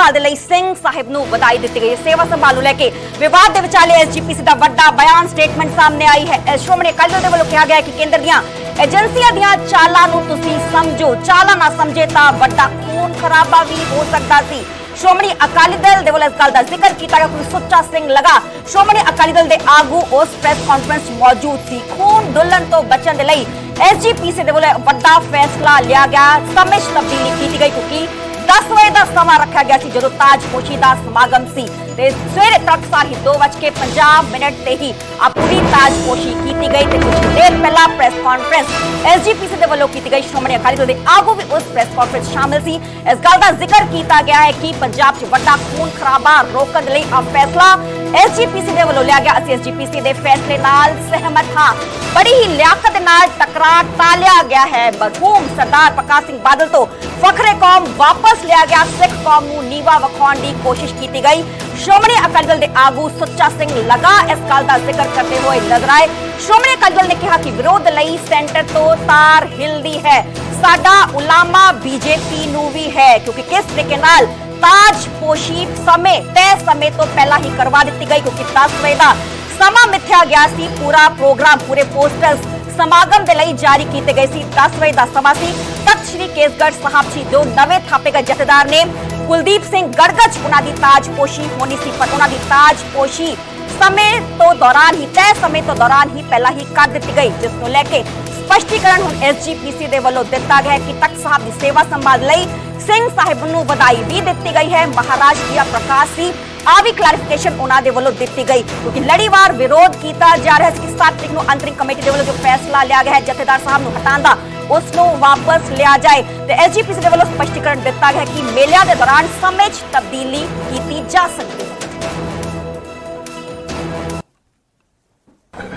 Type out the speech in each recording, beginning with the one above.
ਸੰਭਾਲ ਦੇ ਲਈ ਸਿੰਘ ਸਾਹਿਬ ਨੂੰ ਵਧਾਈ ਦਿੱਤੀ ਗਈ ਸੇਵਾ ਸੰਭਾਲ ਨੂੰ ਲੈ ਕੇ ਵਿਵਾਦ ਦੇ ਵਿਚਾਲੇ ਐਸਜੀਪੀਸੀ ਦਾ ਵੱਡਾ ਬਿਆਨ ਸਟੇਟਮੈਂਟ ਸਾਹਮਣੇ ਆਈ ਹੈ। ਸ਼੍ਰੋਮਣੀ ਅਕਾਲੀ ਦਲ ਦੇ ਵੱਲੋਂ ਕਿਹਾ ਗਿਆ ਕਿ ਕੇਂਦਰ ਦੀਆਂ ਏਜੰਸੀਆਂ ਦੀਆਂ ਚਾਲਾਂ ਨੂੰ ਤੁਸੀਂ ਸਮਝੋ। ਚਾਲਾਂ ਨਾ ਸਮਝੇ ਤਾਂ ਵੱਡਾ ਖੂਨ ਖਰਾਬਾ ਵੀ ਹੋ ਸਕਦਾ ਸੀ। ਸ਼੍ਰੋਮਣੀ ਅਕਾਲੀ ਦਲ ਦੇ ਵੱਲੋਂ ਇਸ ਗੱਲ ਦਾ ਜ਼ਿਕਰ ਕੀਤਾ ਗਿਆ। ਕਿ ਸੁੱਚਾ ਸਿੰਘ ਲਗਾ ਸ਼੍ਰੋਮਣੀ ਅਕਾਲੀ ਦਲ ਦੇ ਆਗੂ ਉਸ ਪ੍ਰੈਸ ਕਾਨਫਰੰਸ ਮੌਜੂਦ ਸੀ। ਖੂਨ ਡੁੱਲਣ ਤੋਂ ਬਚਣ ਦੇ ਲਈ ਐਸਜੀਪੀਸੀ ਦੇ ਵੱਲੋਂ ਵੱਡਾ ਫੈਸਲਾ ਲਿਆ ਗਿਆ। ਸਮੇਂ 'ਚ ਤਬਦੀਲੀ ਕੀਤੀ ਗਈ ਕਿਉਂਕਿ 10 ਵਜੇ ਦਾ ਸਮਾਂ ਰੱਖਿਆ ਗਿਆ ਸੀ ਜਦੋਂ ਤਾਜਪੋਸ਼ੀ ਦਾ ਸਮਾਗਮ ਸੀ ਤੇ ਸਵੇਰੇ ਤੜਕਸਾਰ ਹੀ 2:50 ਮਿੰਟ ਤੇ ਹੀ ਆ ਪੂਰੀ ਤਾਜਪੋਸ਼ੀ ਕੀਤੀ ਗਈ ਤੇ ਕੁਝ ਦੇਰ ਪਹਿਲਾਂ ਪ੍ਰੈਸ ਕਾਨਫਰੰਸ ਐਸਜੀਪੀਸੀ ਦੇ ਵੱਲੋਂ ਕੀਤੀ ਗਈ ਸ਼੍ਰੋਮਣੀ ਅਕਾਲੀ ਦਲ ਦੇ ਆਗੂ ਵੀ ਉਸ ਪ੍ਰੈਸ ਕਾਨਫਰੰਸ ਸ਼ਾਮਿਲ ਸੀ ਇਸ ਗੱਲ ਦਾ ਜ਼ਿਕਰ ਕੀਤਾ ਗਿਆ ਹੈ ਕਿ ਪੰਜਾਬ 'ਚ ਵੱਡਾ ਖੂਨ ਖਰਾਬਾ ਰੋਕਣ ਲਈ ਆ ਫੈਸਲਾ ਐਸਜੀਪੀਸੀ ਦੇ ਵੱਲੋਂ ਲਿਆ ਗਿਆ ਅਸੀਂ ਐਸਜੀਪੀਸੀ ਦੇ ਫੈਸਲੇ ਨਾਲ ਸਹਿਮਤ ਹਾਂ। ਬੜੀ ਹੀ ਲਿਆਕਤ ਨਾਲ ਟਕਰਾਅ ਟਾਲਿਆ ਗਿਆ ਹੈ। ਮਰਹੂਮ ਸਰਦਾਰ ਪ੍ਰਕਾਸ਼ ਸਿੰਘ ਬਾਦਲ ਤੋਂ ਫਖਰੇ ਕੌਮ ਵਾਪਸ ਲਿਆ ਗਿਆ। ਸਿੱਖ ਕੌਮ ਨੂੰ ਨੀਵਾ ਵਿਖਾਉਣ ਦੀ ਕੋਸ਼ਿਸ਼ ਕੀਤੀ ਗਈ। ਸ਼੍ਰੋਮਣੀ ਅਕਾਲੀ ਦਲ ਦੇ ਆਗੂ ਸੁੱਚਾ ਸਿੰਘ ਲਗਾ ਇਸ ਗੱਲ ਦਾ ਜ਼ਿਕਰ ਕਰਦੇ ਹੋਏ ਨਜ਼ਰ ਆਏ। ਸ਼੍ਰੋਮਣੀ ਅਕਾਲੀ ਦਲ ਨੇ ਕਿਹਾ ਕਿ ਵਿਰੋਧ ਲਈ ਸੈਂਟਰ ਤੋਂ ਤਾਰ ਹਿਲਦੀ ਹੈ। ਸਾਡਾ ਉਲਾਮਾ ਬੀਜੇਪੀ ਨੂੰ ਵੀ ਹੈ, ਕਿਉਂਕਿ ਕਿਸ ਤਰੀਕੇ ਨਾਲ ਤਾਜ ਪੋਸ਼ੀ ਸਮੇਂ ਤੈਅ ਸਮੇਂ ਤੋਂ ਪਹਿਲਾਂ ਹੀ ਕਰਵਾ ਦਿੱਤੀ ਗਈ ਕਿਉਂਕਿ 10 ਵਜੇ ਦਾ ਸਮਾਂ ਮਿੱਥਿਆ ਗਿਆ ਸੀ ਪੂਰਾ ਪ੍ਰੋਗਰਾਮ ਪੂਰੇ ਪੋਸਟਰਸ ਸਮਾਗਮ ਦੇ ਲਈ ਜਾਰੀ ਕੀਤੇ ਗਏ ਸੀ 10 ਵਜੇ ਦਾ ਸਮਾਂ ਸੀ ਤਖਤ ਸ੍ਰੀ ਕੇਸਗੜ੍ਹ ਸਾਹਿਬ ਜੀ ਜੋ ਨਵੇਂ ਥਾਪੇ ਗਏ ਜਥੇਦਾਰ ਨੇ ਕੁਲਦੀਪ ਸਿੰਘ ਗੜਗੜ ਉਹਨਾਂ ਦੀ ਤਾਜਪੋਸ਼ੀ ਹੋਣੀ ਸੀ ਪਰ ਉਹਨਾਂ ਦੀ ਤਾਜਪੋਸ਼ੀ ਸਮੇਂ ਤੋਂ ਦੌਰਾਨ ਹੀ ਤੈਅ ਸਮੇਂ ਤੋਂ ਦੌਰਾਨ ਹੀ ਪਹਿਲਾਂ ਹੀ ਕਰ ਦਿੱਤੀ ਗਈ ਜਿਸ ਨੂੰ ਲੈ ਕੇ ਸਪਸ਼ਟੀਕਰਨ ਹੁਣ ਐਸਜੀਪੀਸੀ ਦੇ ਵੱਲੋਂ ਦਿੱਤਾ ਗਿਆ ਹੈ ਕਿ ਤਖਤ ਸਾਹਿਬ ਦੀ ਸੇਵਾ ਸੰਭਾਲ ਲਈ ਸਿੰਘ ਸਾਹਿਬ ਨੂੰ ਵਧਾਈ ਵੀ ਦਿੱਤੀ ਗਈ ਹੈ। ਮਹਾਰਾਜ ਜੀ ਪ੍ਰਕਾਸ਼ ਸੀ ਆ ਵੀ ਕਲੈਰੀਫਿਕੇਸ਼ਨ ਉਹਨਾਂ ਦੇ ਵੱਲੋਂ ਦਿੱਤੀ ਗਈ, ਕਿਉਂਕਿ ਲੜੀਵਾਰ ਵਿਰੋਧ ਕੀਤਾ ਜਾ ਰਿਹਾ ਸੀ ਕਿ 7 ਤਰੀਕ ਨੂੰ ਅੰਤਰਿਮ ਕਮੇਟੀ ਦੇ ਵੱਲੋਂ ਜੋ ਫੈਸਲਾ ਲਿਆ ਗਿਆ ਹੈ, ਜਥੇਦਾਰ ਸਾਹਿਬ ਨੂੰ ਹਟਾਉਣ ਦਾ, ਉਸ ਨੂੰ ਵਾਪਸ ਲਿਆ ਜਾਏ। ਤੇ ਐਸਜੀਪੀਸੀ ਦੇ ਵੱਲੋਂ ਸਪਸ਼ਟੀਕਰਨ ਦਿੱਤਾ ਗਿਆ ਕਿ ਮੇਲਿਆਂ ਦੇ ਦੌਰਾਨ ਸਮੇਂ 'ਚ ਤਬਦੀਲੀ ਕੀਤੀ ਜਾ ਸਕਦੀ ਹੈ।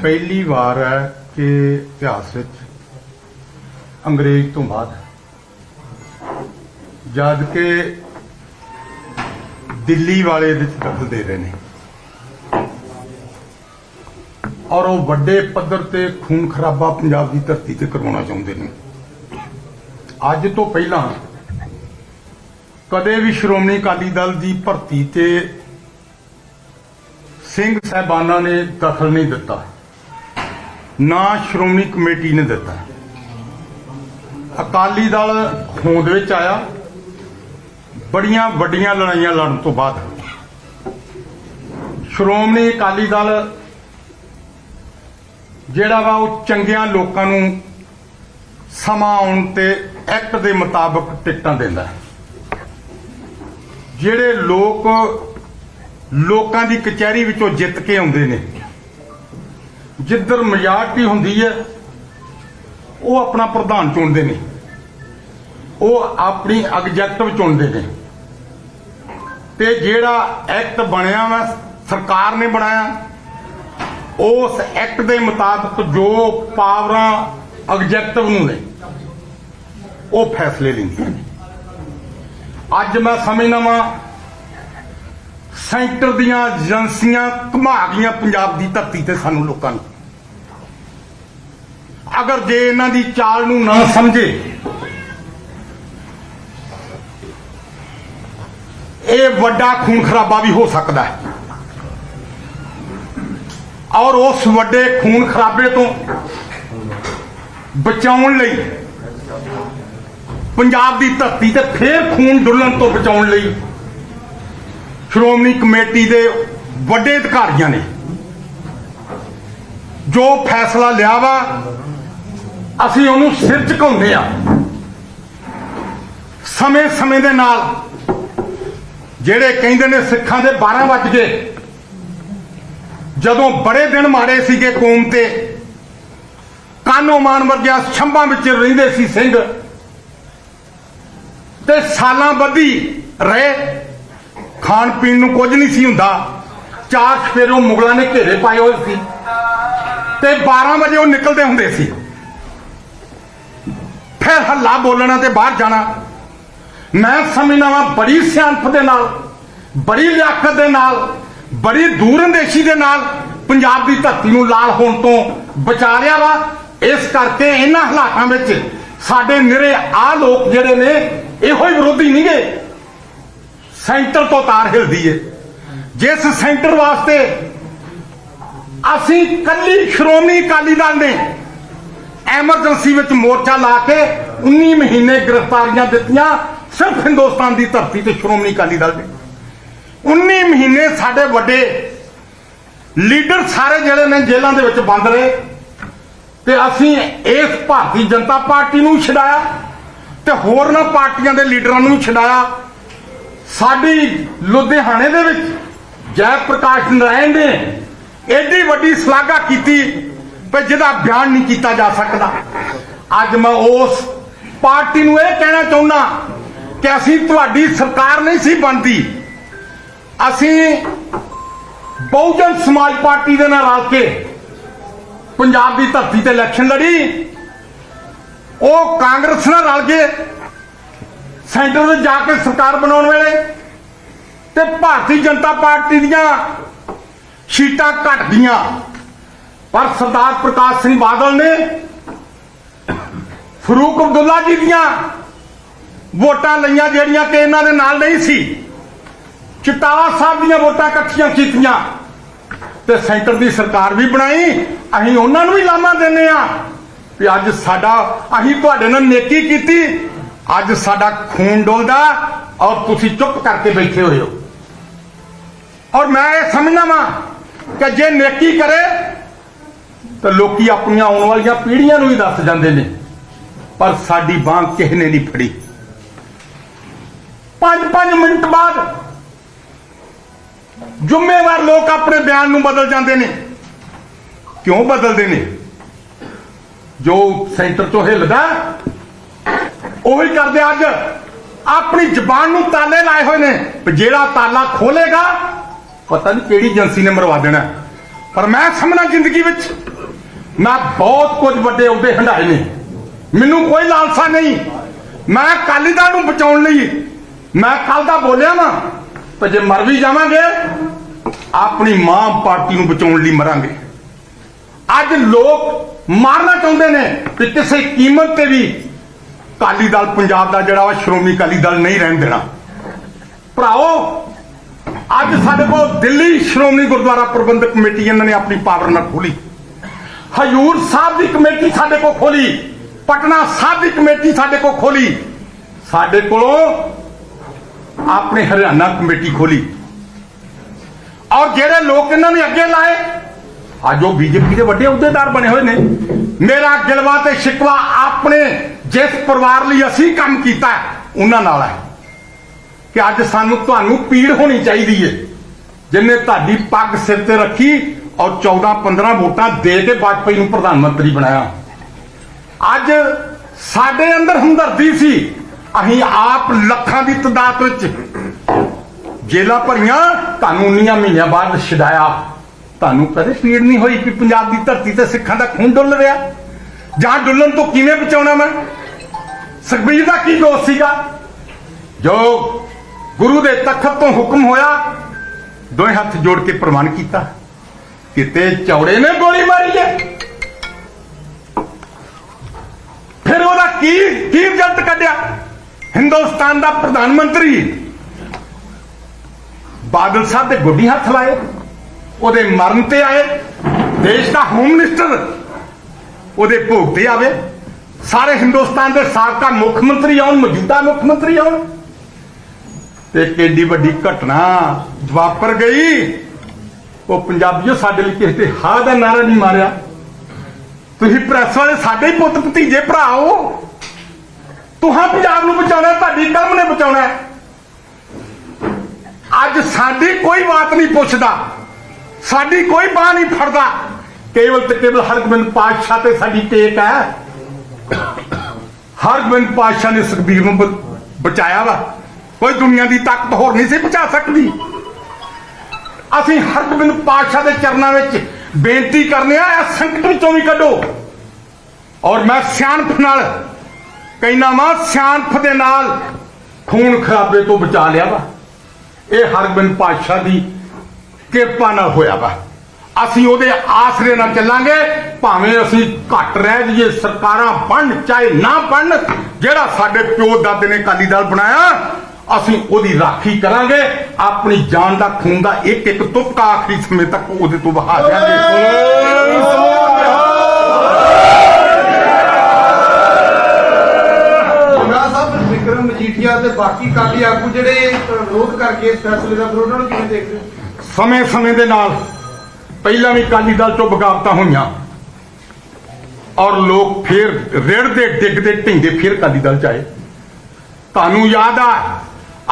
ਪਹਿਲੀ ਵਾਰ ਹੈ ਕਿ ਇਤਿਹਾਸ ਵਿੱਚ ਅੰਗਰੇਜ਼ ਤੋਂ ਬਾਅਦ। ਜਦ ਕਿ ਦਿੱਲੀ ਵਾਲੇ ਇਹਦੇ ਵਿੱਚ ਦਖਲ ਦੇ ਰਹੇ ਨੇ। ਔਰ ਉਹ ਵੱਡੇ ਪੱਧਰ ਤੇ ਖੂਨ ਖਰਾਬਾ ਪੰਜਾਬ ਦੀ ਧਰਤੀ ਤੇ ਕਰਵਾਉਣਾ ਚਾਹੁੰਦੇ ਨੇ। ਅੱਜ ਤੋਂ ਪਹਿਲਾਂ ਕਦੇ ਵੀ ਸ਼੍ਰੋਮਣੀ ਅਕਾਲੀ ਦਲ ਦੀ ਭਰਤੀ ਤੇ ਸਿੰਘ ਸਾਹਿਬਾਨਾਂ ਨੇ ਦਖਲ ਨਹੀਂ ਦਿੱਤਾ। ਨਾ ਸ਼੍ਰੋਮਣੀ ਕਮੇਟੀ ਨੇ ਦਿੱਤਾ। ਅਕਾਲੀ ਦਲ ਹੋਂਦ ਵਿੱਚ ਆਇਆ। ਬੜੀਆਂ ਵੱਡੀਆਂ ਲੜਾਈਆਂ ਲੜਨ ਤੋਂ ਬਾਅਦ। ਸ਼੍ਰੋਮਣੀ ਅਕਾਲੀ ਦਲ ਜਿਹੜਾ ਵਾ ਉਹ ਚੰਗਿਆਂ ਲੋਕਾਂ ਨੂੰ ਸਮਾਂ ਆਉਣ ਤੇ ਐਕਟ ਦੇ ਮੁਤਾਬਕ ਟਿਕਟਾਂ ਦਿੰਦਾ ਜਿਹੜੇ ਲੋਕ ਲੋਕਾਂ ਦੀ ਕਚਹਿਰੀ ਵਿੱਚੋਂ ਜਿੱਤ ਕੇ ਆਉਂਦੇ ਨੇ ਜਿੱਧਰ ਮੈਜੋਰਟੀ ਹੁੰਦੀ ਹੈ, ਉਹ ਆਪਣਾ ਪ੍ਰਧਾਨ ਚੁਣਦੇ ਨੇ। ਉਹ ਆਪਣੀ ਐਗਜ਼ੈਕਟਿਵ ਚੁਣਦੇ ਨੇ। ਤੇ ਜਿਹੜਾ ਐਕਟ ਬਣਿਆ ਵਾ, ਸਰਕਾਰ ਨੇ ਬਣਾਇਆ, ਉਸ ਐਕਟ ਦੇ ਮੁਤਾਬਕ ਜੋ ਪਾਵਰਾਂ ਐਗਜ਼ੈਕਟਿਵ ਨੂੰ ਨੇ, ਉਹ ਫੈਸਲੇ ਲੈਂਦੀਆਂ ਨੇ। ਅੱਜ ਮੈਂ ਸਮਝਦਾ ਵਾਂ ਸੈਂਟਰ ਦੀਆਂ ਏਜੰਸੀਆਂ ਘੁਮਾ ਗਈਆਂ ਪੰਜਾਬ ਦੀ ਧਰਤੀ ਤੇ ਸਾਨੂੰ ਲੋਕਾਂ ਨੂੰ। ਅਗਰ ਜੇ ਇਹਨਾਂ ਦੀ ਚਾਲ ਨੂੰ ਨਾ ਸਮਝੇ, ਇਹ ਵੱਡਾ ਖੂਨ ਖਰਾਬਾ ਵੀ ਹੋ ਸਕਦਾ ਹੈ। ਔਰ ਉਸ ਵੱਡੇ ਖੂਨ ਖਰਾਬੇ ਤੋਂ ਬਚਾਉਣ ਲਈ, ਪੰਜਾਬ ਦੀ ਧਰਤੀ ਤੇ ਫੇਰ ਖੂਨ ਡੁੱਲਣ ਤੋਂ ਬਚਾਉਣ ਲਈ ਸ਼੍ਰੋਮਣੀ ਕਮੇਟੀ ਦੇ ਵੱਡੇ ਅਧਿਕਾਰੀਆਂ ਨੇ ਜੋ ਫੈਸਲਾ ਲਿਆ ਵਾ, ਅਸੀਂ ਉਹਨੂੰ ਸਿਰ ਝੁਕਾਉਂਦੇ ਆ। ਸਮੇਂ ਸਮੇਂ ਦੇ ਨਾਲ ਜਿਹੜੇ ਕਹਿੰਦੇ ਨੇ ਸਿੱਖਾਂ ਦੇ 12 ਵੱਜ ਗਏ, ਜਦੋਂ ਬੜੇ ਦਿਨ ਮਾੜੇ ਸੀਗੇ ਕੌਮ ਤੇ, ਕਾਨੋ ਮਾਨ ਵਰਗਿਆ ਛੰਭਾਂ ਵਿੱਚ ਰਹਿੰਦੇ ਸੀ ਸਿੰਘ, ਤੇ ਸਾਲਾਂ ਬੱਧੀ ਰਹੇ। ਖਾਣ ਪੀਣ ਨੂੰ ਕੁਝ ਨਹੀਂ ਸੀ ਹੁੰਦਾ। ਚਾਰ ਸਫੇਰੋਂ ਮੁਗਲਾਂ ਨੇ ਘੇਰੇ ਪਾਏ ਹੋਏ ਸੀ ਤੇ 12 ਵਜੇ ਉਹ ਨਿਕਲਦੇ ਹੁੰਦੇ ਸੀ। ਫਿਰ ਹੱਲਾ ਬੋਲਣਾ ਤੇ ਬਾਹਰ ਜਾਣਾ। ਮੈਂ ਸਮਝਦਾ ਵਾ ਬੜੀ ਸਿਆਣਪ ਦੇ ਨਾਲ, ਬੜੀ ਲਿਆਕਤ ਦੇ ਨਾਲ, ਬੜੀ ਦੂਰਅੰਦੇਸ਼ੀ ਦੇ ਨਾਲ ਪੰਜਾਬ ਦੀ ਧਰਤੀ ਨੂੰ ਲਾਲ ਹੋਣ ਤੋਂ ਬਚਾ ਲਿਆ ਵਾ। ਇਸ ਕਰਕੇ ਇਹਨਾਂ ਹਾਲਾਤਾਂ ਵਿੱਚ ਸਾਡੇ ਨਿਰੇ ਆ ਲੋਕ ਜਿਹੜੇ ਨੇ, ਇਹੋ ਹੀ ਵਿਰੋਧੀ ਨਹੀਂਗੇ ਸੈਂਟਰ ਤੋਂ ਤਾਰ ਹਿਲਦੀ ਏ। ਜਿਸ ਸੈਂਟਰ ਵਾਸਤੇ ਅਸੀਂ ਕੱਲੀ ਸ਼੍ਰੋਮਣੀ ਅਕਾਲੀ ਦਲ ਨੇ ਐਮਰਜੈਂਸੀ ਵਿੱਚ ਮੋਰਚਾ ਲਾ ਕੇ 19 ਮਹੀਨੇ ਗ੍ਰਿਫਤਾਰੀਆਂ ਦਿੱਤੀਆਂ ਸਿਰਫ ਹਿੰਦੁਸਤਾਨ ਦੀ ਧਰਤੀ ਤੇ ਸ਼੍ਰੋਮਣੀ ਅਕਾਲੀ ਦਲ ਨੇ। 19 ਮਹੀਨੇ ਸਾਡੇ ਵੱਡੇ ਲੀਡਰ ਸਾਰੇ ਜਿਹੜੇ ਨੇ ਜੇਲ੍ਹਾਂ ਦੇ ਵਿੱਚ ਬੰਦ ਰਹੇ ਤੇ ਅਸੀਂ ਇਸ ਭਾਰਤੀ ਜਨਤਾ ਪਾਰਟੀ ਨੂੰ ਛਡਾਇਆ ਤੇ ਹੋਰਨਾਂ ਪਾਰਟੀਆਂ ਦੇ ਲੀਡਰਾਂ ਨੂੰ ਛਡਾਇਆ। ਸਾਡੀ ਲੁਧਿਆਣੇ ਦੇ ਵਿੱਚ ਜੈ ਪ੍ਰਕਾਸ਼ ਨਰਾਇਣ ਨੇ ਐਡੀ ਵੱਡੀ ਸ਼ਲਾਘਾ ਕੀਤੀ ਪਰ ਜਿਹਦਾ ਬਿਆਨ ਨਹੀਂ ਕੀਤਾ ਜਾ ਸਕਦਾ। ਅੱਜ ਮੈਂ ਉਸ ਪਾਰਟੀ ਨੂੰ ਇਹ ਕਹਿਣਾ ਚਾਹੁੰਦਾ ਕਿ ਅਸੀਂ ਤੁਹਾਡੀ ਸਰਕਾਰ ਨਹੀਂ ਸੀ ਬਣਦੀ। ਅਸੀਂ ਬਹੁਜਨ ਸਮਾਜ ਪਾਰਟੀ ਦੇ ਨਾਲ ਰਲ ਕੇ ਪੰਜਾਬ ਦੀ ਧਰਤੀ ਤੇ ਇਲੈਕਸ਼ਨ ਲੜੀ। ਉਹ ਕਾਂਗਰਸ ਨਾਲ ਰਲ ਕੇ ਸੈਂਟਰ ਤੇ ਜਾ ਕੇ ਸਰਕਾਰ ਬਣਾਉਣ ਵੇਲੇ ਤੇ ਭਾਰਤੀ ਜਨਤਾ ਪਾਰਟੀ ਦੀਆਂ ਸੀਟਾਂ ਘਟ ਗਈਆਂ। ਪਰ ਸਰਦਾਰ ਪ੍ਰਕਾਸ਼ ਸਿੰਘ ਬਾਦਲ ਨੇ ਫਰੂਕ ਅਬਦੁੱਲਾ ਜੀ ਦੀਆਂ ਵੋਟਾਂ ਲਈਆਂ, ਜਿਹੜੀਆਂ ਕਿ ਇਹਨਾਂ ਦੇ ਨਾਲ ਨਹੀਂ ਸੀ। ਚਟਾਲਾ ਸਾਹਿਬ ਦੀਆਂ ਵੋਟਾਂ ਇਕੱਠੀਆਂ ਕੀਤੀਆਂ ਤੇ ਸੈਂਟਰ ਦੀ ਸਰਕਾਰ ਵੀ ਬਣਾਈ। ਅਸੀਂ ਉਹਨਾਂ ਨੂੰ ਵੀ ਲਾਮਾ ਦਿੰਨੇ ਆ ਵੀ ਅੱਜ ਸਾਡਾ, ਅਸੀਂ ਤੁਹਾਡੇ ਨਾਲ ਨੇਕੀ ਕੀਤੀ। ਅੱਜ ਸਾਡਾ ਖੂਨ ਡੋਲਦਾ ਔਰ ਤੁਸੀਂ ਚੁੱਪ ਕਰਕੇ ਬੈਠੇ ਹੋਏ ਹੋ। ਔਰ ਮੈਂ ਇਹ ਸਮਝਦਾ ਵਾਂ ਕਿ ਜੇ ਨੇਕੀ ਕਰੇ, ਤਾਂ ਲੋਕੀ ਆਪਣੀਆਂ ਆਉਣ ਵਾਲੀਆਂ ਪੀੜ੍ਹੀਆਂ ਨੂੰ ਹੀ ਦੱਸ ਜਾਂਦੇ ਨੇ, ਪਰ ਸਾਡੀ ਬਾਂਹ ਕਿਸੇ ਨੇ ਨਹੀਂ ਫੜੀ। 5-5 ਮਿੰਟ ਬਾਅਦ ਜ਼ਿੰਮੇਵਾਰ ਲੋਕ ਆਪਣੇ ਬਿਆਨ ਨੂੰ ਬਦਲ ਜਾਂਦੇ ਨੇ। ਕਿਉਂ ਬਦਲਦੇ ਨੇ? ਜੋ ਸੈਂਟਰ ਤੋਂ ਹਿੱਲਦਾ ਉਹੀ ਕਰਦੇ ਅੱਜ। ਆਪਣੀ ਜ਼ਬਾਨ ਨੂੰ ਤਾਲੇ ਲਾਏ ਹੋਏ ਨੇ। ਵੀ ਜਿਹੜਾ ਤਾਲਾ ਖੋਲੇਗਾ, ਪਤਾ ਨਹੀਂ ਕਿਹੜੀ ਏਜੰਸੀ ਨੇ ਮਰਵਾ ਦੇਣਾ। ਪਰ ਮੈਂ ਸਮਝਣਾ ਜ਼ਿੰਦਗੀ ਵਿੱਚ, ਮੈਂ ਬਹੁਤ ਕੁਝ ਵੱਡੇ ਅਹੁਦੇ ਹੰਡਾਏ ਨੇ। ਮੈਨੂੰ ਕੋਈ ਲਾਲਸਾ ਨਹੀਂ। ਮੈਂ ਅਕਾਲੀ ਦਲ ਨੂੰ ਬਚਾਉਣ ਲਈ, ਮੈਂ ਕੱਲ ਦਾ ਬੋਲਿਆ ਨਾ ਤੇ ਜੇ ਮਰ ਵੀ ਜਾਵਾਂਗੇ, ਆਪਣੀ ਮਾਂ ਪਾਰਟੀ ਨੂੰ ਬਚਾਉਣ ਲਈ ਮਰਾਂਗੇ। ਅੱਜ ਲੋਕ ਮਾਰਨਾ ਚਾਹੁੰਦੇ ਨੇ ਕਿ ਕਿਸੇ ਕੀਮਤ ਤੇ ਵੀ ਅਕਾਲੀ ਦਲ ਪੰਜਾਬ ਦਾ ਜਿਹੜਾ ਵਾ, ਸ਼੍ਰੋਮਣੀ ਅਕਾਲੀ ਦਲ ਨਹੀਂ ਰਹਿਣ ਦੇਣਾ। ਭਰਾਓ ਅੱਜ ਸਾਡੇ ਕੋਲ ਦਿੱਲੀ ਸ਼੍ਰੋਮਣੀ ਗੁਰਦੁਆਰਾ ਪ੍ਰਬੰਧਕ ਕਮੇਟੀ ਇਹਨਾਂ ਨੇ ਆਪਣੀ ਪਾਵਰ ਨਾਲ ਖੋਲੀ। ਹਜੂਰ ਸਾਹਿਬ ਦੀ ਕਮੇਟੀ ਸਾਡੇ ਕੋਲ ਖੋਲੀ, ਪਟਨਾ ਸਾਹਿਬ ਦੀ ਕਮੇਟੀ ਸਾਡੇ ਕੋਲ ਖੋਲੀ। ਸਾਡੇ ਕੋਲੋਂ ਆਪਣੇ ਹਰਿਆਣਾ ਕਮੇਟੀ ਖੋਲੀ। ਔਰ ਜਿਹੜੇ ਲੋਕ ਇਹਨਾਂ ਨੇ ਅੱਗੇ ਲਾਏ, ਅੱਜ ਉਹ ਬੀਜੇਪੀ ਦੇ ਵੱਡੇ ਅਹੁਦੇਦਾਰ ਬਣੇ ਹੋਏ ਨੇ। ਮੇਰਾ ਗਿਲਵਾ ਤੇ ਸ਼ਿਕਵਾ ਆਪਣੇ ਜਿਸ ਪਰਿਵਾਰ ਲਈ ਅਸੀਂ ਕੰਮ ਕੀਤਾ ਉਹਨਾਂ ਨਾਲ ਹੈ ਕਿ ਅੱਜ ਸਾਨੂੰ ਤੁਹਾਨੂੰ ਪੀੜ ਹੋਣੀ ਚਾਹੀਦੀ ਏ। ਜਿਨੇ ਤੁਹਾਡੀ ਪੱਗ ਸਿਰ ਤੇ ਰੱਖੀ ਔਰ 14 15 ਵੋਟਾਂ ਦੇ ਕੇ ਵਾਜਪਾਈ ਨੂੰ ਪ੍ਰਧਾਨ ਮੰਤਰੀ ਬਣਾਇਆ। ਅੱਜ ਸਾਡੇ ਅੰਦਰ ਹਮਦਰਦੀ ਸੀ, ਅਸੀਂ ਆਪ ਲੱਖਾਂ ਦੀ ਤਦਾਦ ਵਿੱਚ ਜੇਲਾਂ ਭਰੀਆਂ, ਤੁਹਾਨੂੰ 19 ਮਹੀਨਿਆਂ ਬਾਅਦ ਛਡਾਇਆ। ਤੁਹਾਨੂੰ ਕਦੇ ਪੀੜ ਨਹੀਂ ਹੋਈ ਕਿ ਪੰਜਾਬ ਦੀ ਧਰਤੀ ਤੇ ਸਿੱਖਾਂ ਦਾ ਖੂਨ ਡੁੱਲ ਰਿਹਾ। ਜਾਂ ਡੁੱਲਣ ਤੋਂ ਕਿਵੇਂ ਬਚਾਉਣਾ ਮੈਂ? ਸੁਖਬੀਰ ਦਾ ਕੀ ਦੋਸ਼ ਸੀਗਾ? ਜੋ ਗੁਰੂ ਦੇ ਤਖਤ ਤੋਂ ਹੁਕਮ ਹੋਇਆ, ਦੋਵੇਂ ਹੱਥ ਜੋੜ ਕੇ ਪ੍ਰਵਾਨ ਕੀਤਾ ਕਿਤੇ ਚੌੜੇ ਨੇ ਗੋਲੀ ਮਾਰੀ ਹੈ। ਫਿਰ ਉਹਦਾ ਕੀ ਕੀ ਰਿਜ਼ਲਟ ਕੱਢਿਆ? ਹਿੰਦੁਸਤਾਨ ਦਾ ਪ੍ਰਧਾਨ ਮੰਤਰੀ ਬਾਦਲ ਸਾਹਿਬ ਦੇ ਗੋਡੀ ਹੱਥ ਲਾਏ, ਉਹਦੇ ਮਰਨ ਤੇ ਆਏ, ਦੇਸ਼ ਦਾ ਹੋਮ ਮਿਨਿਸਟਰ ਉਹਦੇ ਭੋਗ ਤੇ ਆਵੇ। ਸਾਰੇ ਹਿੰਦੁਸਤਾਨ ਦੇ ਸਾਬਕਾ ਮੁੱਖ ਮੰਤਰੀ ਆਉਣ, ਮੌਜੂਦਾ ਮੁੱਖ ਮੰਤਰੀ ਆਉਣ। ਤੇ ਕਿੰਨੀ ਵੱਡੀ ਘਟਨਾ ਵਾਪਰ ਗਈ। ਉਹ ਪੰਜਾਬੀਓ ਸਾਡੇ ਲਈ ਕਿਸੇ ਤੇ ਹਾਂ ਦਾ ਨਾਰਾ ਨਹੀਂ ਮਾਰਿਆ। ਤੁਸੀਂ ਪ੍ਰੈਸ ਵਾਲੇ ਸਾਡੇ ਹੀ ਪੁੱਤ ਭਤੀਜੇ ਭਰਾ ਹੋ। ਤੁਹਾਂ ਪੰਜਾਬ ਨੂੰ ਬਚਾਉਣਾ, ਤੁਹਾਡੀ ਕਲਮ ਨੇ ਬਚਾਉਣਾ ਅੱਜ ਸਾਡੀ ਕੋਈ ਬਾਤ ਨਹੀਂ ਪੁੱਛਦਾ। ਸਾਡੀ ਕੋਈ ਬਾਹ ਨਹੀਂ ਫੜਦਾ। ਕੇਵਲ ਤੇ ਕੇਵਲ ਹਰਗੋਬਿੰਦ ਪਾਤਸ਼ਾਹ ਤੇ ਸਾਡੀ ਟੇਕ ਹੈ। ਹਰਗੋਬਿੰਦ ਪਾਤਸ਼ਾਹ ਨੇ ਸੁਖਬੀਰ ਨੂੰ ਬਚਾਇਆ ਵਾ। ਕੋਈ ਦੁਨੀਆ ਦੀ ਤਾਕਤ ਹੋਰ ਨਹੀਂ ਸੀ ਬਚਾ ਸਕਦੀ। ਅਸੀਂ ਹਰਗੋਬਿੰਦ ਪਾਤਸ਼ਾਹ ਦੇ ਚਰਨਾਂ ਵਿੱਚ ਬੇਨਤੀ ਕਰਨੇ ਆ, ਇਸ ਸੰਕਟ ਵਿੱਚੋਂ ਵੀ ਕੱਢੋ। ਔਰ ਮੈਂ ਸਿਆਣਪ ਨਾਲ ਕਹਿਣਾ ਵਾ, ਸਿਆਣਪ ਦੇ ਨਾਲ ਖੂਨ ਖਰਾਬੇ ਤੋਂ ਬਚਾ ਲਿਆ ਵਾ। ਇਹ ਹਰਗੋਬਿੰਦ ਪਾਤਸ਼ਾਹ ਦੀ ਕਿਰਪਾ ਨਾਲ ਹੋਇਆ ਵਾ। ਅਸੀਂ ਉਹਦੇ ਆਸਰੇ ਨਾਲ ਚੱਲਾਂਗੇ। ਭਾਵੇਂ ਅਸੀਂ ਘੱਟ ਰਹਿ ਜਾਈਏ ਸਰਕਾਰਾਂ ਬਣ ਚਾਹੇ ਨਾ ਬਣ ਜਿਹੜਾ ਸਾਡੇ ਪਿਓ ਦਾਦੇ ਨੇ ਅਕਾਲੀ ਦਲ ਬਣਾਇਆ ਅਸੀਂ ਉਹਦੀ ਰਾਖੀ ਕਰਾਂਗੇ। ਆਪਣੀ ਜਾਨ ਦਾ ਖੂਨ ਦਾ ਇੱਕ ਇੱਕ ਤੁਪਕਾ ਆਖਰੀ ਸਮੇਂ ਤੱਕ ਉਹਦੇ ਤੋਂ ਵਹਾ ਸਾਹਿਬ ਵਿਕਰਮ ਮਜੀਠੀਆ ਤੇ ਬਾਕੀ ਕਾਲੀ ਆਗੂ ਜਿਹੜੇ ਵਿਰੋਧ ਕਰਕੇ ਇਸ ਫੈਸਲੇ ਦਾ ਵਿਰੋਧ ਉਹਨਾਂ ਨੂੰ ਕਿਵੇਂ ਦੇਖਦੇ ਸਮੇਂ ਸਮੇਂ ਦੇ ਨਾਲ ਪਹਿਲਾਂ ਵੀ ਅਕਾਲੀ ਦਲ ਚੋਂ ਬਗਾਵਤਾਂ ਹੋਈਆਂ ਔਰ ਲੋਕ ਫਿਰ ਰਿੜਦੇ, ਡਿੱਗਦੇ, ਢਿੰਦੇ ਫਿਰ ਅਕਾਲੀ ਦਲ ਚ ਆਏ। ਤੁਹਾਨੂੰ ਯਾਦ ਆ,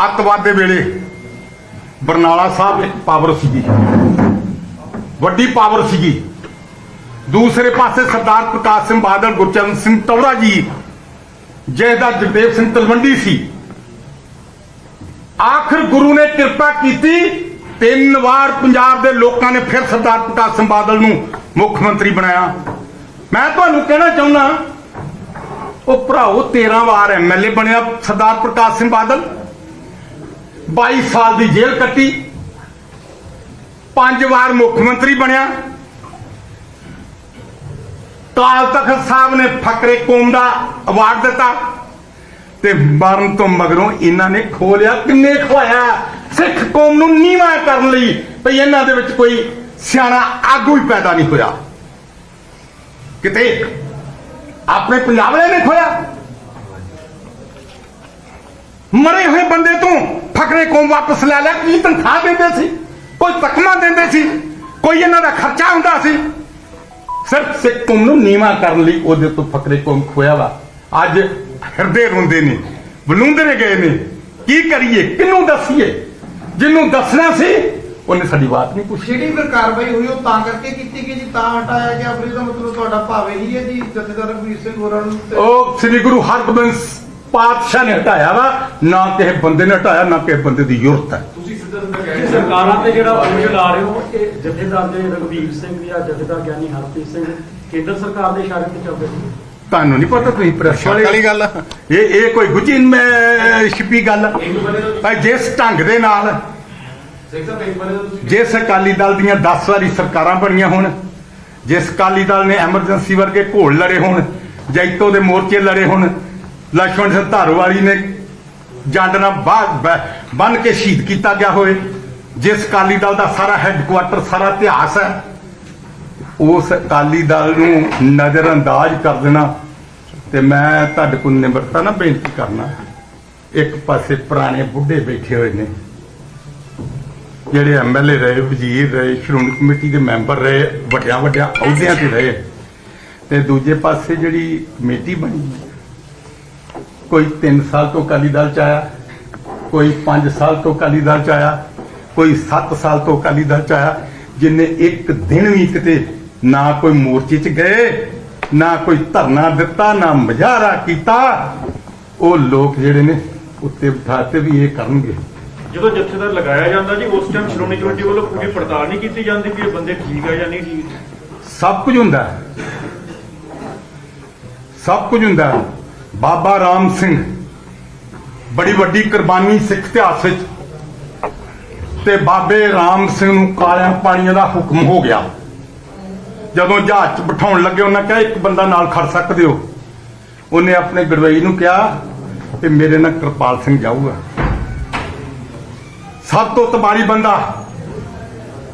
ਅੱਤਵਾਦ ਦੇ ਵੇਲੇ ਬਰਨਾਲਾ ਸਾਹਿਬ ਇੱਕ ਪਾਵਰ ਸੀਗੀ। ਵੱਡੀ ਪਾਵਰ ਸੀਗੀ। ਦੂਸਰੇ ਪਾਸੇ ਸਰਦਾਰ ਪ੍ਰਕਾਸ਼ ਸਿੰਘ ਬਾਦਲ, ਗੁਰਚਰਨ ਸਿੰਘ ਤੌੜਾ ਜੀ ਜਿਹਦਾ ਜਗਦੇਵ ਸਿੰਘ ਤਲਵੰਡੀ ਸੀ। ਆਖਰ ਗੁਰੂ ਨੇ ਕਿਰਪਾ ਕੀਤੀ ਤਿੰਨ ਵਾਰ ਪੰਜਾਬ ਦੇ ਲੋਕਾਂ ਨੇ ਫਿਰ ਸਰਦਾਰ ਪ੍ਰਕਾਸ਼ ਸਿੰਘ ਬਾਦਲ ਨੂੰ ਮੁੱਖ ਮੰਤਰੀ ਬਣਾਇਆ। ਮੈਂ ਤੁਹਾਨੂੰ ਕਹਿਣਾ ਚਾਹੁੰਦਾ ਉਹ ਭਰਾਓ 13 ਵਾਰ ਐਮਐਲਏ ਬਣਿਆ ਸਰਦਾਰ ਪ੍ਰਕਾਸ਼ ਸਿੰਘ ਬਾਦਲ। 22 ਸਾਲ ਦੀ ਜੇਲ੍ਹ ਕੱਟੀ। ਪੰਜ ਵਾਰ ਮੁੱਖ ਮੰਤਰੀ ਬਣਿਆ। ਕਾਲ ਤਖਤ ਸਾਹਿਬ ਨੇ ਫਕਰੇ ਕੌਮ ਦਾ ਅਵਾਰਡ ਦਿੱਤਾ। ਤੇ ਮਰਨ ਤੋਂ ਮਗਰੋਂ ਇਹਨਾਂ ਨੇ ਖੋਲਿਆ, ਕਿੰਨੇ ਖਵਾਇਆ? ਸਿੱਖ ਕੌਮ ਨੂੰ ਨੀਵਾ ਕਰਨ ਲਈ ਭਈ ਇਹਨਾਂ ਦੇ ਵਿੱਚ ਕੋਈ ਸਿਆਣਾ ਆਗੂ ਹੀ ਪੈਦਾ ਨਹੀਂ ਹੋਇਆ। ਕਿਤੇ ਆਪਣੇ ਪੰਜਾਬ ਵਾਲੇ ਨੇ ਖੋਇਆ? ਮਰੇ ਹੋਏ ਬੰਦੇ ਤੋਂ ਫਕਰੇ ਕੌਮ ਵਾਪਸ ਲੈ ਲਿਆ, ਕੀ ਤਨਖਾਹ ਦਿੰਦੇ ਸੀ? ਕੋਈ ਤਕਮਾ ਦਿੰਦੇ ਸੀ? ਕੋਈ ਇਹਨਾਂ ਦਾ ਖਰਚਾ ਹੁੰਦਾ ਸੀ? ਸਿਰਫ ਸਿੱਖ ਕੌਮ ਨੂੰ ਨੀਵਾ ਕਰਨ ਲਈ ਉਹਦੇ ਤੋਂ ਫਕਰੇ ਕੌਮ ਖੋਇਆ ਵਾ। ਅੱਜ ਹਿਰਦੇ ਰੋਂਦੇ ਨੇ ਬਲੂੰਦਰੇ ਗਏ ਨੇ। ਕੀ ਕਰੀਏ? ਕਿਹਨੂੰ ਦੱਸੀਏ? ਜਿਹਨੂੰ ਦੱਸਣਾ ਸੀ ਉਹਨੇ ਸਾਡੀ ਬਾਤ ਨਹੀਂ ਪੁੱਛੀ। ਜਿਹੜੀ ਫਿਰ ਕਾਰਵਾਈ ਹੋਈ ਉਹ ਤਾਂ ਕਰਕੇ ਕੀਤੀ ਗਈ ਜੀ ਤਾਂ ਹਟਾਇਆ ਗਿਆ। ਫਿਰ ਇਹਦਾ ਮਤਲਬ ਤੁਹਾਡਾ ਭਾਵ ਇਹੀ ਹੈ ਜੀ ਜਥੇਦਾਰ ਰਘਵੀਰ ਸਿੰਘ ਹੋਰਾਂ ਨੂੰ ਤੇ- ਉਹ ਸ੍ਰੀ ਗੁਰੂ ਹਰਗੋਬਿੰਦ ਪਾਤਸ਼ਾਹ ਨੇ ਹਟਾਇਆ ਵਾ। ਨਾ ਕਿਸੇ ਬੰਦੇ ਨੇ ਹਟਾਇਆ ਨਾ ਕਿਸੇ ਬੰਦੇ ਦੀ ਯੁਰਤ ਹੈ। ਸਰਕਾਰਾਂ ਤੇ ਜਿਹੜਾ ਬੋਝ ਲਾ ਰਹੇ ਹੋ ਇਹ ਜਥੇਦਾਰ ਦੇ ਰਘਵੀਰ ਸਿੰਘ ਜਾਂ ਜਥੇਦਾਰ ਗਿਆਨੀ ਹਰਪ੍ਰੀਤ ਸਿੰਘ ਕੇਂਦਰ ਸਰਕਾਰ ਦੇ ਇਸ਼ਾਰੇ ਤੇ ਚੱਲਦੇ ਨੇ। ਤੁਹਾਨੂੰ ਨਹੀਂ ਪਤਾ ਤੁਸੀਂ ਪ੍ਰੈਸ ਵਾਲੇ ਸ਼ੱਕ ਗੱਲ ਇਹ ਇਹ ਕੋਈ ਗੁੱਜੀ ਮੈਂ ਛਿਪੀ ਗੱਲ। ਭਾਈ ਜਿਸ ਢੰਗ ਦੇ ਨਾਲ ਜਿਸ ਅਕਾਲੀ ਦਲ ਦੀਆਂ 10 ਵਾਰੀ ਸਰਕਾਰਾਂ ਬਣੀਆਂ ਹੋਣ ਜਿਸ ਅਕਾਲੀ ਦਲ ਨੇ ਐਮਰਜੈਂਸੀ ਵਰਗੇ ਘੋਲ ਲੜੇ ਹੋਣ ਜੈਤੋ ਦੇ ਮੋਰਚੇ ਲੜੇ ਹੋਣ ਲక్ష్మణ ਸਿੰਘ ਧਾਰੋਵਾਲੀ ਨੇ ਜਾਂਡਨਾ ਬੰਨ ਕੇ ਸ਼ਹੀਦ ਕੀਤਾ ਗਿਆ ਹੋਵੇ ਜਿਸ ਅਕਾਲੀ ਦਲ ਦਾ ਸਾਰਾ ਹੈੱਡਕੁਆਟਰ ਸਾਰਾ ਇਤਿਹਾਸ ਹੈ। ਉਸ ਅਕਾਲੀ ਦਲ ਨੂੰ ਨਜ਼ਰ ਅੰਦਾਜ਼ ਕਰ ਦੇਣਾ ਤੇ ਮੈਂ ਤੁਹਾਡੇ ਕੋਲ ਨਿਮਰਤਾ ਨਾਲ ਬੇਨਤੀ ਕਰਨਾ। ਇੱਕ ਪਾਸੇ ਪੁਰਾਣੇ ਬੁੱਢੇ ਬੈਠੇ ਹੋਏ ਨੇ, ਜਿਹੜੇ ਐਮਐਲਏ ਰਹੇ, ਵਜ਼ੀਰ ਰਹੇ, ਸ਼੍ਰੋਮਣੀ ਕਮੇਟੀ ਦੇ ਮੈਂਬਰ ਰਹੇ, ਵੱਡਿਆਂ ਵੱਡਿਆਂ ਅਹੁਦਿਆਂ ਤੇ ਰਹੇ। ਤੇ ਦੂਜੇ ਪਾਸੇ ਜਿਹੜੀ ਕਮੇਟੀ ਬਣੀ, ਕੋਈ 3 ਸਾਲ ਤੋਂ ਅਕਾਲੀ ਦਲ ਚ ਆਇਆ, ਕੋਈ 5 ਸਾਲ ਤੋਂ ਅਕਾਲੀ ਦਲ ਚ ਆਇਆ, ਕੋਈ 7 ਸਾਲ ਤੋਂ ਅਕਾਲੀ ਦਲ ਚ ਆਇਆ, ਜਿਨੇ ਇੱਕ ਦਿਨ ਵੀ ਕਿਤੇ ਨਾ ਕੋਈ ਮੋਰਚੇ ਚ ਗਏ ਨਾ ਕੋਈ ਧਰਨਾ ਦਿੱਤਾ ਨਾ ਮੁਜ਼ਾਹਰਾ ਕੀਤਾ ਉਹ ਲੋਕ ਜਿਹੜੇ ਨੇ ਉੱਤੇ ਬਿਠਾਤੇ ਵੀ ਇਹ ਕਰਨਗੇ ਜਦੋਂ ਜਥੇਦਾਰ ਲਗਾਇਆ ਜਾਂਦਾ ਜੀ ਉਸ ਟਾਈਮ ਸ਼੍ਰੋਮਣੀ ਕਮੇਟੀ ਵੱਲੋਂ ਪੂਰੀ ਪੜਤਾਲ ਨਹੀਂ ਕੀਤੀ ਜਾਂਦੀ ਵੀ ਇਹ ਬੰਦੇ ਠੀਕ ਆ ਜਾਂ ਨਹੀਂ ਠੀਕ ਸਭ ਕੁਝ ਹੁੰਦਾ ਹੈ। ਸਭ ਕੁਝ ਹੁੰਦਾ ਹੈ। ਬਾਬਾ ਰਾਮ ਸਿੰਘ ਬੜੀ ਵੱਡੀ ਕੁਰਬਾਨੀ ਸਿੱਖ ਇਤਿਹਾਸ ਵਿੱਚ ਤੇ ਬਾਬੇ ਰਾਮ ਸਿੰਘ ਨੂੰ ਕਾਲਿਆਂ ਪਾਣੀਆਂ ਦਾ ਹੁਕਮ ਹੋ ਗਿਆ ਜਦੋਂ ਜਹਾਜ਼ 'ਚ ਬਿਠਾਉਣ ਲੱਗੇ, ਉਹਨਾਂ ਕਿਹਾ, ਇੱਕ ਬੰਦਾ ਨਾਲ ਖੜ ਸਕਦੇ ਹੋ ਉਹਨੇ ਆਪਣੇ ਗੜਵਈ ਨੂੰ ਕਿਹਾ ਤੇ ਮੇਰੇ ਨਾਲ ਕਿਰਪਾਲ ਸਿੰਘ ਜਾਊਗਾ। ਸਭ ਤੋਂ ਤਬਾਰੀ ਬੰਦਾ।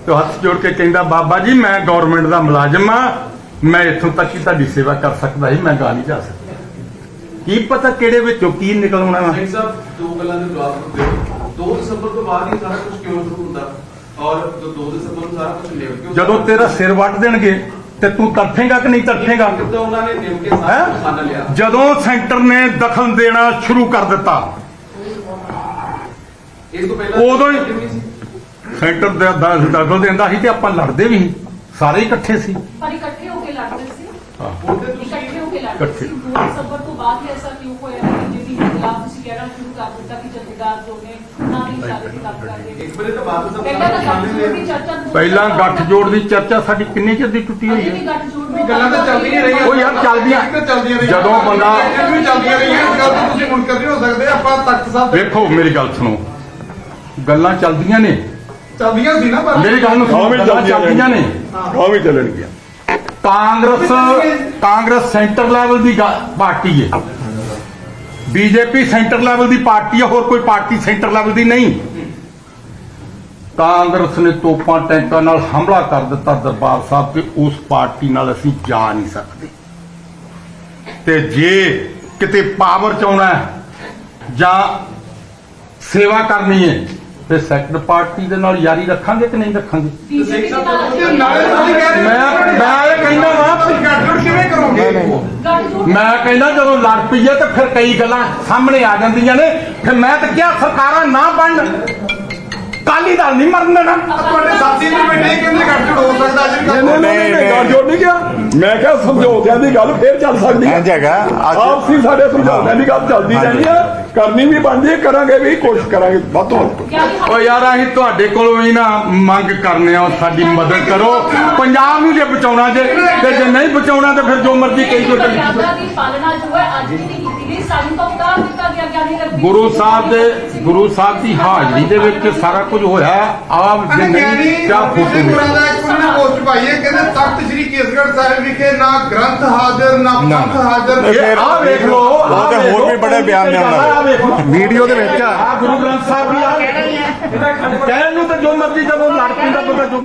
ਤੇ ਹੱਥ ਜੋੜ ਕੇ ਕਹਿੰਦਾ, ਬਾਬਾ ਜੀ, ਮੈਂ ਗਵਰਨਮੈਂਟ ਦਾ ਮੁਲਾਜ਼ਮ ਆ ਮੈਂ ਇੱਥੋਂ ਤੱਕ ਹੀ ਤੁਹਾਡੀ ਸੇਵਾ ਕਰ ਸਕਦਾ ਸੀ, ਮੈਂ ਗਾ ਨਹੀਂ ਜਾ ਸਕਦਾ। ਕੀ ਪਤਾ ਕਿਹੜੇ ਵਿੱਚੋਂ ਕੀ ਨਿਕਲ ਆਉਣਾ ਵਾ? ਸਾਹਿਬ, ਦੋ ਗੱਲਾਂ ਦੇ ਜਵਾਬ ਦਿਓ। 2 ਦਸੰਬਰ ਤੋਂ ਬਾਅਦ ਹੀ ਸਾਰਾ ਕੁਝ ਕਿਉਂ ਸ਼ੁਰੂ ਹੁੰਦਾ? ਔਰ ਜੋ 2 ਦਸੰਬਰ ਨੂੰ ਸਾਰਾ ਕੁਝ ਨਿਭ ਕਿਉਂ ਜਦੋਂ ਤੇਰਾ ਸਿਰ ਵੱਟ ਦੇਣਗੇ ਤੇ ਤੂੰ ਤੜਫੇਗਾ ਕਿ ਨਹੀਂ ਤੜਫੇਗਾ ਉਹਨਾਂ ਨੇ ਕੇ ਸਾਰਾ ਲਿਆ। ਜਦੋਂ ਸੈਂਟਰ ਨੇ ਦਖਲ ਦੇਣਾ ਸ਼ੁਰੂ ਕਰ ਦਿੱਤਾ। ਇਸ ਤੋਂ ਪਹਿਲਾਂ ਉਦੋਂ ਹੀ-। ਸੈਂਟਰ ਦਾ ਦ- ਦਖਲ ਦਿੰਦਾ ਸੀ ਤੇ ਆਪਾਂ ਲੜਦੇ ਵੀ ਸੀ। ਸਾਰੇ ਇਕੱਠੇ ਸੀ। ਪਰ ਇਕੱਠੇ ਹੋ ਕੇ ਲੜਦੇ ਸੀ। ਹਾਂ। ਇਕੱਠੇ ਹੋ ਕੇ ਲੜਦੇ। ਸੀ। 2 ਦਸੰਬਰ ਤੋਂ ਬਾਅਦ ਹੀ ਐਸਾ ਕਿਉਂ ਹੋਇਆ? ਕਿ ਜਿਹਦੀ ਖਿਲਾਫ ਤੁਸੀਂ ਕਹਿਣਾ ਸ਼ੁਰੂ ਕਰ ਦਿੱਤਾ ਕਿ ਜਥੇਦਾਰ ਜੋ ਨੇ ਉਹਨਾਂ ਦੇ ਇਸ਼ਾਰੇ ਤੇ ਕੰਮ ਕਰਦੇ ਇੱਕ ਵਾਰੀ ਤਾਂ ਬਾਤ ਤਾਂ ਪਹਿਲਾਂ ਤਾਂ ਗੱਠਜੋੜ ਦੀ ਚਰਚਾ ਦੋ ਪਹਿਲਾਂ ਸਾਲ ਗੱਠਜੋੜ ਦੀ ਚਰਚਾ ਸਾਡੀ ਕਿੰਨੇ ਚਿਰ ਦੀ ਟੁੱਟੀ ਹੋਈ ਅਜੇ ਹੈ ਗੱਠਜੋੜ ਗੱਲਾਂ ਤਾਂ ਚੱਲਦੀਆਂ ਰਹੀਆਂ। ਉਹ ਯਾਰ ਚੱਲਦੀਆਂ। ਤਾਂ ਚੱਲਦੀਆਂ ਰਹੀਆਂ। ਜਦੋਂ ਬੰਦਾ ਇਹ ਵੀ ਚੱਲਦੀਆਂ ਰਹੀਆਂ। ਇਸ ਗੱਲ ਤੋਂ ਤੁਸੀਂ ਮੁਨਕਰ ਨਹੀਂ ਹੋ ਸਕਦੇ ਆਪਾਂ ਤਖਤ ਸਾਹਿਬ ਵੇਖੋ ਮੇਰੀ ਗੱਲ ਸੁਣੋ। ਗੱਲਾਂ ਚੱਲਦੀਆਂ ਨੇ। ਚੱਲਦੀਆਂ ਸੀ ਨਾ ਪਰ ਮੇਰੀ ਗੱਲ ਨੂੰ ਸੁਣੋ। ਗੱਲਾਂ ਚੱਲਦੀਆਂ ਨੇ। ਉਹ ਵੀ ਚੱਲਣਗੀਆਂ। ਕਾਂਗਰਸ ਕਾਂਗਰਸ ਸੈਂਟਰ ਲੈਵਲ ਦੀ ਗਾ- ਪਾਰਟੀ ਹੈ। ਬੀਜੇਪੀ ਸੈਂਟਰ ਲੈਵਲ ਦੀ ਪਾਰਟੀ ਹੈ ਹੋਰ ਕੋਈ ਪਾਰਟੀ ਸੈਂਟਰ ਲੈਵਲ ਦੀ ਨਹੀਂ। ਕਾਂਗਰਸ ਨੇ ਤੋਪਾਂ ਟੈਂਕਾਂ ਨਾਲ ਹਮਲਾ ਕਰ ਦਿੱਤਾ ਦਰਬਾਰ ਸਾਹਿਬ ਤੇ ਉਸ ਪਾਰਟੀ ਨਾਲ ਅਸੀਂ ਜਾ ਨਹੀਂ ਸਕਦੇ। ਤੇ ਜੇ ਕਿਤੇ ਪਾਵਰ ਚ ਆਉਣਾ ਜਾਂ ਸੇਵਾ ਕਰਨੀ ਹੈ ਤੇ ਸੈਕਟਰ ਪਾਰਟੀ ਦੇ ਨਾਲ ਯਾਰੀ ਰੱਖਾਂਗੇ ਕਿ ਨਹੀਂ ਰੱਖਾਂਗੇ? ਮੈਂ ਮੈਂ ਕਹਿੰਦਾ ਵਾਂ ਕਿਵੇਂ ਕਰੋਗੇ ਮੈਂ ਕਹਿੰਦਾ ਜਦੋਂ ਲੜ ਪਈਏ ਤੇ ਫਿਰ ਕਈ ਗੱਲਾਂ ਸਾਹਮਣੇ ਆ ਜਾਂਦੀਆਂ ਨੇ, ਫਿਰ ਮੈਂ ਤਾਂ ਕਿਹਾ ਸਰਕਾਰਾਂ ਨਾ ਬਣਨ। ਕਾਲੀ ਦਲ ਨਹੀਂ ਮਰਨ ਦੇਣਾ। ਤੁਹਾਡੇ ਸਾਥੀ ਵੀ ਬੈਠੇ ਕਹਿੰਦੇ ਗੱਠਜੋੜ ਹੋ ਸਕਦਾ ਅੱਜ ਨਹੀਂ ਨਹੀਂ ਨਹੀਂ ਗੱਲ ਜੋੜ ਨਹੀਂ ਗਿਆ ਮੈਂ ਕਿਹਾ ਸਮਝੌਤਿਆਂ ਦੀ ਗੱਲ ਫੇਰ ਚੱਲ ਸਕਦੀ ਹੈ ਇੰਝ ਹੈਗਾ ਅੱਜ ਆਪਸੀ ਸਾਡੇ ਸਮਝੌਤਿਆਂ ਦੀ ਗੱਲ ਚੱਲਦੀ ਰਹਿਣੀ ਆ। ਕਰਨੀ ਵੀ ਬਣਦੀ ਹੈ ਕਰਾਂਗੇ ਵੀ ਕੋਸ਼ਿਸ਼ ਕਰਾਂਗੇ ਵੱਧ ਤੋਂ ਵੱਧ। ਓ ਯਾਰ ਅਸੀਂ ਤੁਹਾਡੇ ਕੋਲੋਂ ਹੀ ਨਾ ਮੰਗ ਕਰਨੇ ਆ ਸਾਡੀ ਮਦਦ ਕਰੋ। ਪੰਜਾਬ ਨੂੰ ਜੇ ਬਚਾਉਣਾ ਜੇ ਤੇ ਜੇ ਨਹੀਂ ਬਚਾਉਣਾ ਤੇ ਫਿਰ ਜੋ ਮਰਜ਼ੀ ਕਹੀ ਜੋ ਚੱਲੀ। ਮਰਿਆਦਾ ਦੀ ਪਾਲਣਾ ਜੋ ਹੈ ਅੱਜ ਵੀ ਨਹੀਂ ਕੀਤੀ। ਗਈ ਸਾਨੂੰ ਤਾਂ ਉਤਾਰ ਦਿੱਤਾ ਗਿਆ ਗਿਆਨੀ ਰਘਬੀਰ ਗੁਰੂ ਸਾਹਿਬ ਦੇ ਗੁਰੂ ਸਾਹਿਬ ਦੀ ਹਾਜ਼ਰੀ ਦੇ ਵਿੱਚ ਸਾਰਾ ਕੁਝ ਹੋਇਆ ਆਪ ਜੇ ਨਹੀਂ ਕਿਆ ਫੋਟੋ। ਦਾ ਇੱਕ ਉਹਨੇ ਪੋਸਟ ਪਾਈ ਹੈ ਕਹਿੰਦੇ ਤਖਤ ਸ੍ਰੀ ਕੇਸਗੜ੍ਹ ਸਾਹਿਬ ਵਿਖੇ ਨਾ ਗ੍ਰੰਥ ਹਾਜ਼ਰ ਨਾ ਨਾ, ਪੰਥ ਨਾ। ਹਾਜ਼ਰ ਫਿਰ- ਆਹ ਵੇਖ ਲਓ ਆਹ ਤੇ ਹੋਰ ਵੀ ਬੜੇ ਬਿਆਨ ਨੇ ਉਹਨਾਂ। ਦੇ ਵੀਡੀਓ ਦੇ ਵਿੱਚ ਆ ਆਹ ਗੁਰੂ ਗ੍ਰੰਥ ਸਾਹਿਬ ਦੀ ਆ ਕਹਿਣ ਨੂੰ ਤਾਂ ਜੋ ਮਰਜ਼ੀ ਜਦੋਂ ਲੜ ਪੈਂਦਾ ਬੰਦਾ ਜੋ